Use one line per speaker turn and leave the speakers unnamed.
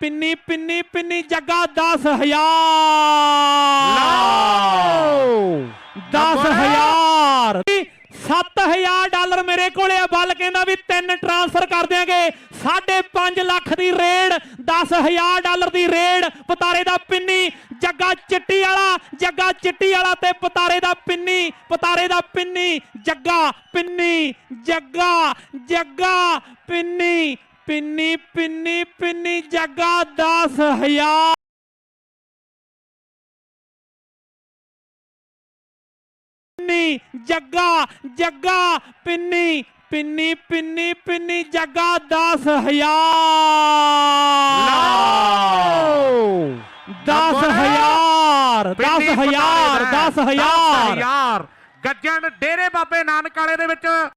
ਪਿੰਨੀ ਪਿੰਨੀ ਪਿੰਨੀ ਜੱਗਾ 10000
ਲਓ
10000 7000 ਡਾਲਰ ਮੇਰੇ ਕੋਲੇ ਆ ਬਲ ਕਹਿੰਦਾ ਵੀ ਤਿੰਨ ਟ੍ਰਾਂਸਫਰ ਕਰ ਦਿਆਂਗੇ। 5.5 ਲੱਖ ਦੀ ਰੇਡ 10000 ਡਾਲਰ ਦੀ ਰੇਡ ਪਤਾਰੇ ਦਾ ਪਿੰਨੀ ਜੱਗਾ ਚਿੱਟੀ ਵਾਲਾ ਜੱਗਾ ਚਿੱਟੀ ਵਾਲਾ ਤੇ ਪਤਾਰੇ ਦਾ ਪਿੰਨੀ ਪਤਾਰੇ ਦਾ ਪਿੰਨੀ ਜੱਗਾ ਪਿੰਨੀ ਜੱਗਾ ਜੱਗਾ ਪਿੰਨੀ। ਪਿੰਨੀ ਪਿੰਨੀ ਪਿੰਨੀ ਜੱਗਾ 10000 ਪਿੰਨੀ ਜੱਗਾ ਜੱਗਾ ਪਿੰਨੀ ਪਿੰਨੀ ਪਿੰਨੀ ਪਿੰਨੀ ਜੱਗਾ 10000
ਲਓ।
10000
ਪਿੰਡੀ
10000
ਪਟਾਲੇ ਦਾ
10000
10000 ਗੱਜਣ ਡੇਰੇ ਬਾਬੇ ਨਾਨਕ ਵਾਲੇ ਦੇ ਵਿੱਚ।